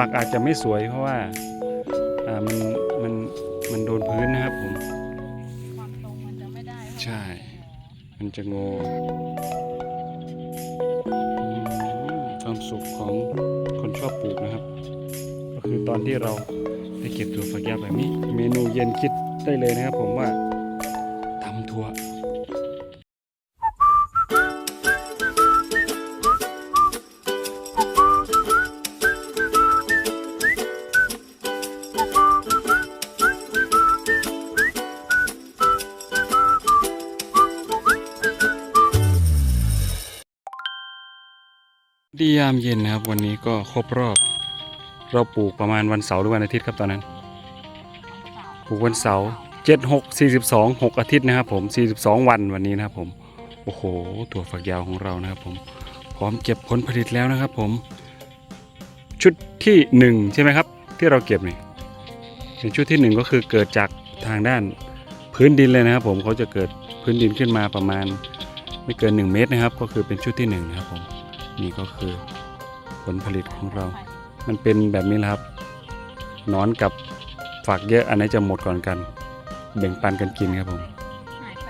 ฝักอาจจะไม่สวยเพราะว่าอ่ามันมันมันโดนพื้นนะครับผมความตรงมันจะไม่ได้ใช่ มันจะงออืมความสุขของคนชอบปลูกนะครับ ก็คือตอนที่เราได้เก็บถั่วฝักยาวแบบนี้ เมนูเย็นคิดได้เลยนะครับผมว่า ดียามเย็นนะครับ วันนี้ก็ครบรอบ เราปลูกประมาณวันเสาร์หรือวันอาทิตย์ครับตอนนั้น ปลูกวันเสาร์เจ็ดหกสี่สิบสองหกอาทิตย์นะครับ ผมสี่สิบสองวันวันนี้นะครับผมโอ้โหถั่วฝักยาวของเรานะครับ ผมพร้อมเก็บผลผลิตแล้วนะครับ ผม ชุดที่หนึ่งใช่ไหมครับ ที่เราเก็บนี่ในชุดที่หนึ่งก็คือเกิดจากทางด้านพื้นดินเลยนะครับ ผมเขาจะเกิดพื้นดินขึ้นมาประมาณ ไม่เกิน 1 เมตรนะครับ ก็คือเป็นชุดที่หนึ่งนะครับผม นี่ก็คือผลผลิตของเรา มันเป็นแบบนี้แหละครับหนอนกับฝักเยอะอันไหนจะหมดก่อนกัน แบ่งปันกันกินครับผม หายไป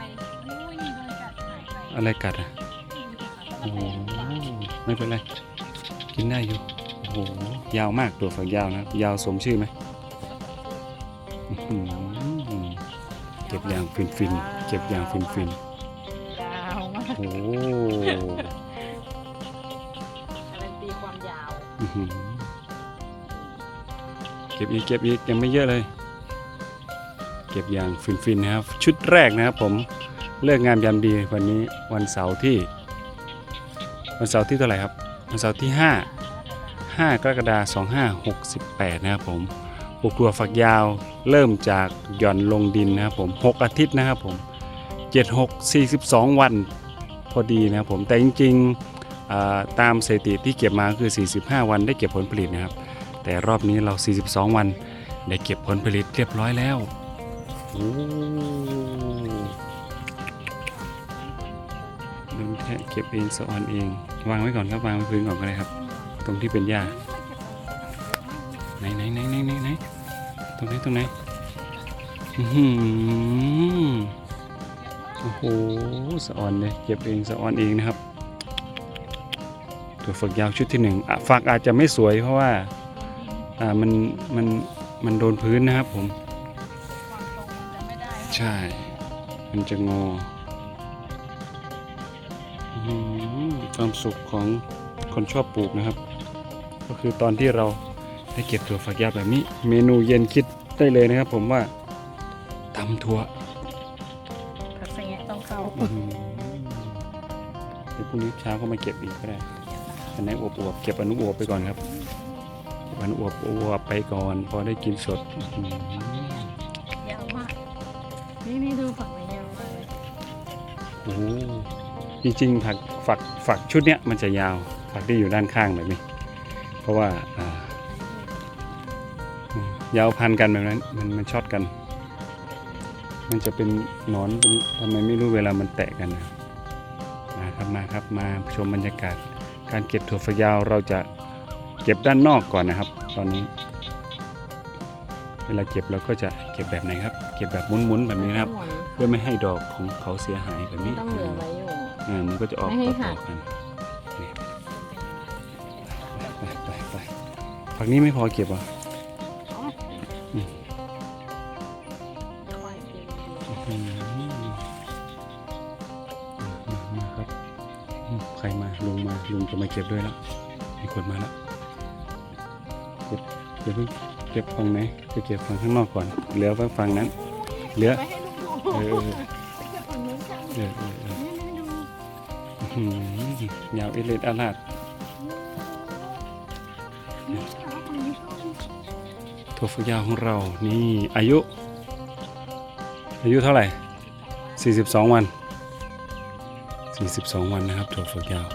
อุ้ยโดนกัดหายไปอะไรกัดอะ โอ้โหไม่เป็นไร กินได้อยู่ โอ้โห ยาวมากตัวฝักยาวนะครับ ยาวสมชื่อไหมอื้อหือเก็บอย่างฟินฟินๆเก็บอย่างฟินฟิ ก็บอีกเก็บอีกยังไม่เยอะเลย เก็บอย่างฟินฟินๆนะครับ ชุดแรกนะครับผมเลิกงามยามดีวันนี้วันเสาร์ที่ วันเสาร์ที่เท่าไหร่ครับ วันเสาร์ที่ 5 5 กรกฎาคม2568 นะครับผมปลูกถั่วฝักยาวเริ่มจากหย่อนลงดินนะครับผม 6 อาทิตย์นะครับผม 76 42 วันพอดีนะครับผมแต่จริงๆตามสถิติที่เก็บมาคือ 45 วันได้เก็บผลผลิตนะครับ แต่รอบนี้เรา 42 วันได้เก็บผลผลิตเรียบร้อยแล้วโอ้ดึงแค่เก็บเองสะออนเอง วางไว้ก่อนครับวางไว้พื้นก่อนก็ได้ครับ ตรงที่เป็นหญ้าไหนไหนไหนไหนไหนไหนตรงไหนตรงไหนอื้อหือโอ้โหสะออนเลยเก็บเองสะออนเองนะครับ ตัวฝักยาวชุดที่หนึ่งฝักอาจจะไม่สวยเพราะว่า อ่ามันมันมันโดนพื้นนะครับผมความตรงมันจะไม่ได้ใช่ มันจะงออื้อหือความสุขของคนชอบปลูกนะครับ ก็คือตอนที่เราได้เก็บถั่วฝักยาวแบบนี้ เมนูเย็นคิดได้เลยนะครับ ผมว่าตำถั่วผักสะแงะต้องเข้าอื้อหือเดี๋ยวพรุ่งนี้เช้าก็มาเก็บอีกก็ได้อันไหนอวบๆเก็บอนุอวบไปก่อนครับ เก็บอนุอวบอวบไปก่อน พอได้กินสดอื้อหือยาวมาก นี่นี่ดูฝั่งนี้ยาวมากเลยโอ้โหจริงๆผักฝักฝักชุดเนี้ยมันจะยาวฝักที่อยู่ด้านข้างแบบนี้ เพราะว่าอ่าอืมยาวพันกันแบบนั้น มันมันช็อตกัน มันจะเป็นหนอนเป็นทำไมไม่รู้เวลามันแตะกันนะมาครับมาครับมาชมบรรยากาศ การเก็บถั่วฝักยาวเราจะ เก็บด้านนอกก่อนนะครับ ตอนนี้ เวลาเก็บเราก็จะเก็บแบบไหนครับ เก็บแบบหมุนๆแบบนี้นะครับ เพื่อไม่ให้ดอกของเขาเสียหายแบบนี้ต้องเหลือไว้อยู่อ่ามันก็จะออกไม่ให้ต่หัอกๆกันนี่ไปไปไปฝั่งนี้ไม่พอเก็บเหรอะอืมคอยกินอืมมามาครับอืมใครมาลุงมาลุงจะมาเก็บด้วยแล้วมีคนมาแล้วเก็บเดี๋ยวเพิ่งเก็บฝั่งไหนไปเก็บฝั่งข้างนอกก่อน เหลือไว้ฝั่งนั้น เหลือ ไปให้ลุงดูเออเก็บฝั่งนู้นกันเออเออเออนี่นี่ดูอื้อหือยาวเอเลดอาลาดนี่เอาฝั่งนี้เข้าถั่วฝักยาวของเรา นี่อายุ อายุเท่าไหร่ 42 วัน 42 วันนะครับถั่วฝักยาว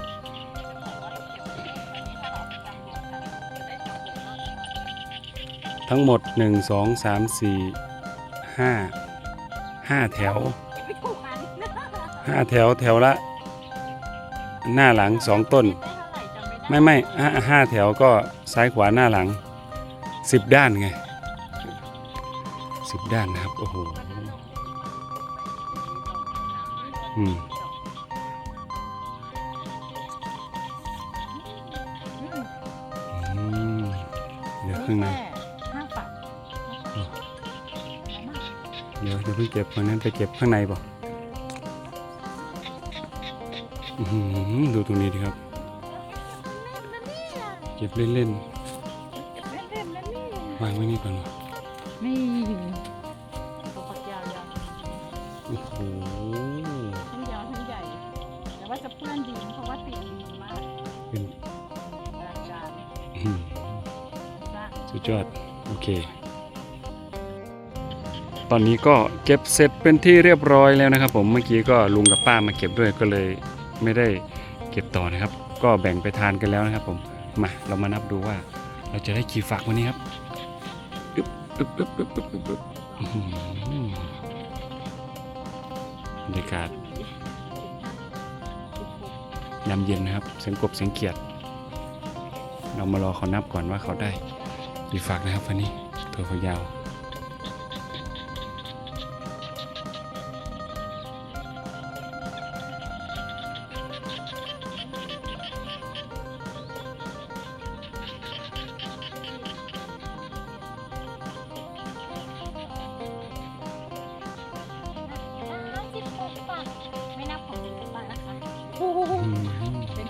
ทั้งหมด 1 2 3 4 5 5 แถวไม่ถูกอันได้เท่า5แถวแถวละ หน้าหลัง 2 ต้นไหร่จำไม่ได้ไม่ไม่ห้าห้าแถวก็ซ้ายขวาหน้าหลังสิบด้านไงสิบด้านนะครับ โอ้โหอืมอืมเดี๋ยวข้างใน เดี๋ยวเดี๋ยวเพิ่งเก็บวันนั้นไปเก็บข้างในเปล่าอื้อหือดูตรงนี้ดิครับ เก็บเล่นเล่นเล่นนะนี่ๆวางไว้นี่ก่อนวะนี่ตัวฝักยาวยาวโอ้โหทั้งยาวทั้งใหญ่ แต่ว่าจะเปื้อนดินเพราะว่าติดดินมากเป็นอลังการอื้อหือสร้างสุดยอด โอเคต อนนี้ก็เก็บเสร็จเป็นที่เรียบร้อยแล้วนะครับ ผมเมื่อกี้ก็ลุงกับป้ามาเก็บด้วยก็เลยไม่ได้เก็บต่อนะครับ ก็แบ่งไปทานกันแล้วนะครับ ผมมาเรามานับดูว่า เราจะได้กี่ฝักวันนี้ครับอึ๊บอึ๊บอึ๊บอึ๊บอึ๊บอึ๊บบรรยากาศยามเย็นนะครับ เสียงกบเสียงเขียด เรามารอเขานับก่อนว่าเขาได้กี่ฝักนะครับวันนี้ตัวเขายาว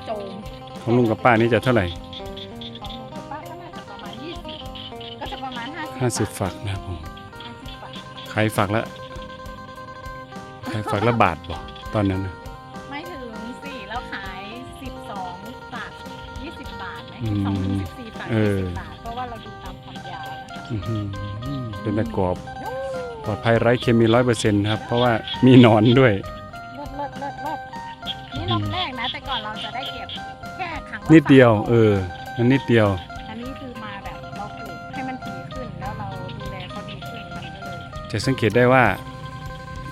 โจมของลุงกับป้านี่จะเท่าไหร่ของลุงกับป้าก็น่าจะประมาณยี่สิบก็จะประมาณห้าสิบห้าสิบฝักนะครับผมห้าสิบบาทขายฝักละขายฝักละบาทบ่ตอนนั้นนะไม่ถึงสี่แล้วขายสิบสองบาทยี่สิบบาทไหมอืมสองถึงสิบสี่บาทเอยี่อสิบบาทเพราะว่าเราดูตามความยาวนะคะอื้อหือเป็นตะกรอบปลอดภัยไร้เคมีร้อยเปอร์เซ็นต์ครับ เพราะว่ามีหนอนด้วย เราจะได้เก็บแค่ครั้งละนิดเดียวสามเอออันนิดเดียว อันนี้คือมาแบบเราปลูกให้มันถี่ขึ้นแล้วเราดูแลเขาดีขึ้นมันก็เลยจะสังเกตได้ว่า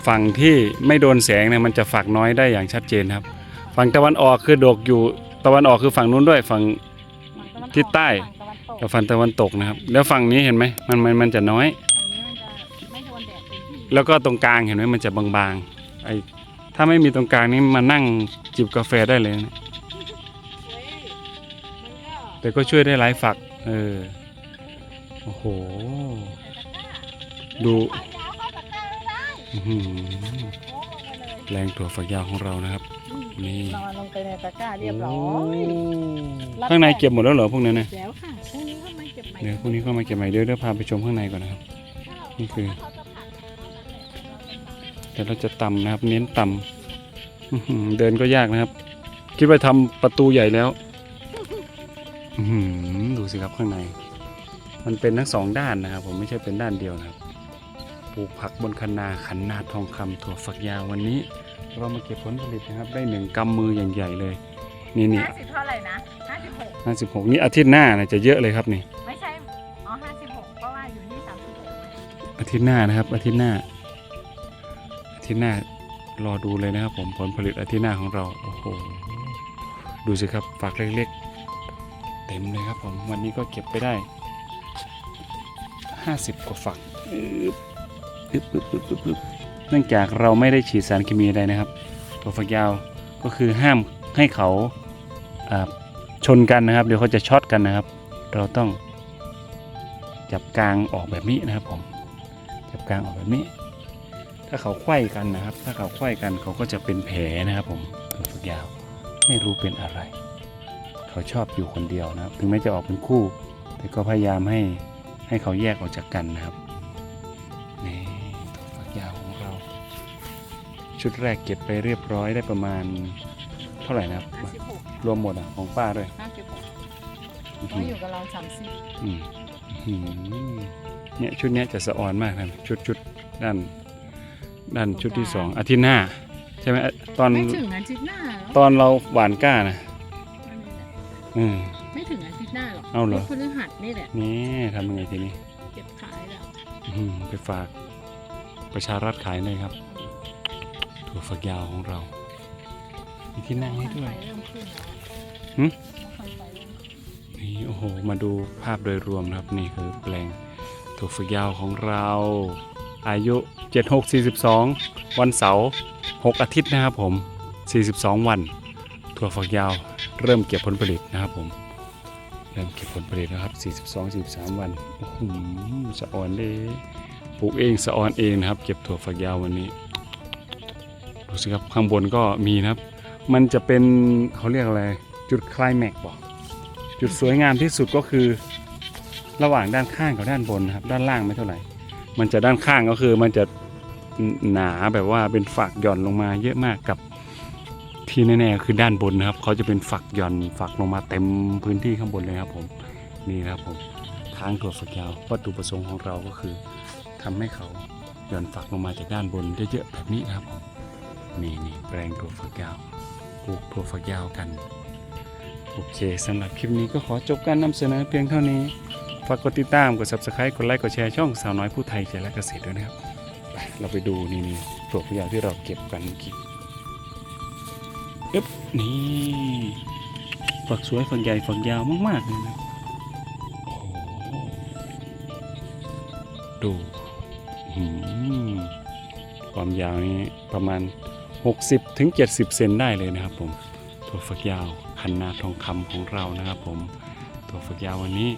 ฝั่งที่ไม่โดนแสงเนี่ยมันจะฝักน้อยได้อย่างชัดเจนครับ ฝั่งตะวันออกคือดกอยู่ตะวันออกคือฝั่งนู้นด้วยฝั่ง มันก็มันทิศใต้ ฝั่งตะวันตกกับฝั่งตะวันตกนะครับ แล้วฝั่งนี้เห็นไหมมันมันมันจะน้อย ฝั่งนี้มันจะไม่โดนแดดเต็มที่แล้วก็ตรงกลางเห็นไหมมันจะบางๆไอ้ถ้าไม่มีตรงกลางนี้มานั่งจิบกาแฟได้เลยนะเฮ้ยมันก็ แต่ก็ช่วยได้หลายฝัก เออ โอ้โห ดูฝักยาวเข้าตะกร้าไม่ได้อื้อหือโอ้ลงไปเลยแปลงถั่วฝักยาวของเรานะครับ นี่นอนลงไปในตะกร้าเรียบร้อยโข้างในเก็บหมดแล้วเหรอพวกนั้นนะแล้วค่ะพรุ่งนี้ก็มาเก็บใหม่เดี๋ยวพวกนี้ก็มาเก็บใหม่เดี๋ยวเดี๋ยวพาไปชมข้างในก่อนนะครับ นี่คือเขาจะผัดเดี๋ยวเราจะตำนะครับ เน้นตำอื้อหือเดินก็ยากนะครับ คิดว่าทำประตูใหญ่แล้วอื้อหือ ดูสิครับข้างใน มันเป็นทั้งสองด้านนะครับ ผมไม่ใช่เป็นด้านเดียวนะครับปลูกผักบนคันนาขันนาทองคำถั่วฝักยาววันนี้ เรามาเก็บผลผลิตนะครับ ได้หนึ่งกำมืออย่างใหญ่เลย นี่นี่ห้าสิบเท่าไหร่นะห้าสิบหกห้าสิบหกนี่อาทิตย์หน้านะจะเยอะเลยครับนี่ไม่ใช่อ๋อห้าสิบหกเพราะว่าอยู่ที่สามสิบหกอาทิตย์หน้านะครับ อาทิตย์หน้า อาทิตย์หน้ารอดูเลยนะครับ ผมผลผลิตอาทิตย์หน้าของเราโอ้โหดูสิครับฝักเล็กๆเต็มเลยครับผมวันนี้ก็เก็บไปได้ห้าสิบกว่าฝักเนื่องจากเราไม่ได้ฉีดสารเคมีใดนะครับ ตัวฝักยาวก็คือห้ามให้เขาชนกันนะครับ เดี๋ยวเขาจะช็อตกันนะครับ เราต้องจับกลางออกแบบนี้นะครับผมจับกลางออกแบบนี้ ถ้าเขาไขว้กันนะครับ ถ้าเขาไขว้กันเขาก็จะเป็นแผลนะครับผมตัวฝักยาวไม่รู้เป็นอะไร เขาชอบอยู่คนเดียวนะครับ ถึงแม้จะออกเป็นคู่ แต่ก็พยายามให้ให้เขาแยกออกจากกันนะครับนี่ตัวฝักยาวของเรา ชุดแรกเก็บไปเรียบร้อยได้ประมาณเท่าไหร่นะครับห้าสิบหกรวมหมดอะของป้าด้วยห้าสิบหกอื้อเขาหืออยู่กับเราสามสิบอืมอื้อหือเนี่ยชุดเนี้ยจะสะออนมากนะชุดชุดด้านด้านชุดที่สองอาทิตย์หน้า ใช่ไหมตอน ไม่ถึงอาทิตย์หน้าหรอตอนเราหวานก้านะ อืม ไม่ถึงอาทิตย์หน้าหรอกเอาเหรอ พฤหัสนี่แหละ นี่ทำยังไงทีนี้เก็บขายแล้วอื้อหือไปฝากประชารัฐขายเลยครับ ถั่วฝักยาวของเรามีที่นั่งให้ด้วยไฟเริ่มขึ้นแล้วหึไฟเริ่มขึ้นนี่นี่โอ้โห มาดูภาพโดยรวมนะครับ นี่คือแปลงถั่วฝักยาวของเรา อายุ 7642 วันเสาร์6อาทิตย์นะครับผม 42 วัน ถั่วฝักยาวเริ่มเก็บผลผลิตนะครับ ผมเริ่มเก็บผลผลิตนะครับ 42 43 วันโอ้โหสะออนเลยปลูกเองสะออนเองนะครับ เก็บถั่วฝักยาววันนี้ดูสิครับข้างบนก็มีนะครับ มันจะเป็นเขาเรียกอะไรจุดคลายแม็กบอกจุดสวยงามที่สุดก็คือ ระหว่างด้านข้างกับด้านบนนะครับ ด้านล่างไม่เท่าไหร่ มันจะด้านข้างก็คือมันจะหนาแบบว่าเป็นฝักหย่อนลงมาเยอะมากกับ ที่แน่ๆคือด้านบนนะครับ เขาจะเป็นฝักหย่อนฝักลงมาเต็มพื้นที่ข้างบนเลยครับผมนี่นะครับผมทางถั่วฝักยาววัตถุประสงค์ของเราก็คือทำให้เขาหย่อนฝักลงมาจากด้านบนเยอะๆแบบนี้นะครับผมนี่นี่แปลงถั่วฝักยาวปลูกถั่วฝักยาวกันโอเคสำหรับคลิปนี้ก็ขอจบการนำเสนอเพียงเท่านี้ฝากกดติดตามกด subscribe กดไลค์กดแชร์ช่องสาวน้อยผู้ไทยใจและเกษตรด้วยนะครับไปเราไปดูนี่นี่ถั่วฝักยาวที่เราเก็บกัน เมื่อกี้อึ๊บนี่ฝักสวยฝักใหญ่ฝักยาวมาก ๆ เลยนะโอ้ดูความยาวนี้ประมาณ 60ถึง70เซนได้เลยนะครับผมถั่วฝักยาวคันนาทองคำของเรานะครับผมถั่วฝักยาววันนี้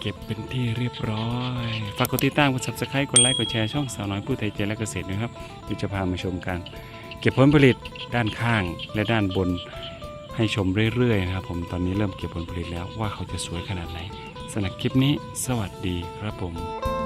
เก็บเป็นที่เรียบร้อย ฝากกดติดตามกด subscribe กดไลค์กดแชร์ช่องสาวน้อยผู้ไทยใจและเกษตรนะครับเดี๋ยวจะพามาชมกัน เก็บผลผลิตด้านข้างและด้านบนให้ชมเรื่อยๆนะครับผมตอนนี้เริ่มเก็บผลผลิตแล้วว่าเขาจะสวยขนาดไหนสำหรับคลิปนี้ สวัสดีครับผม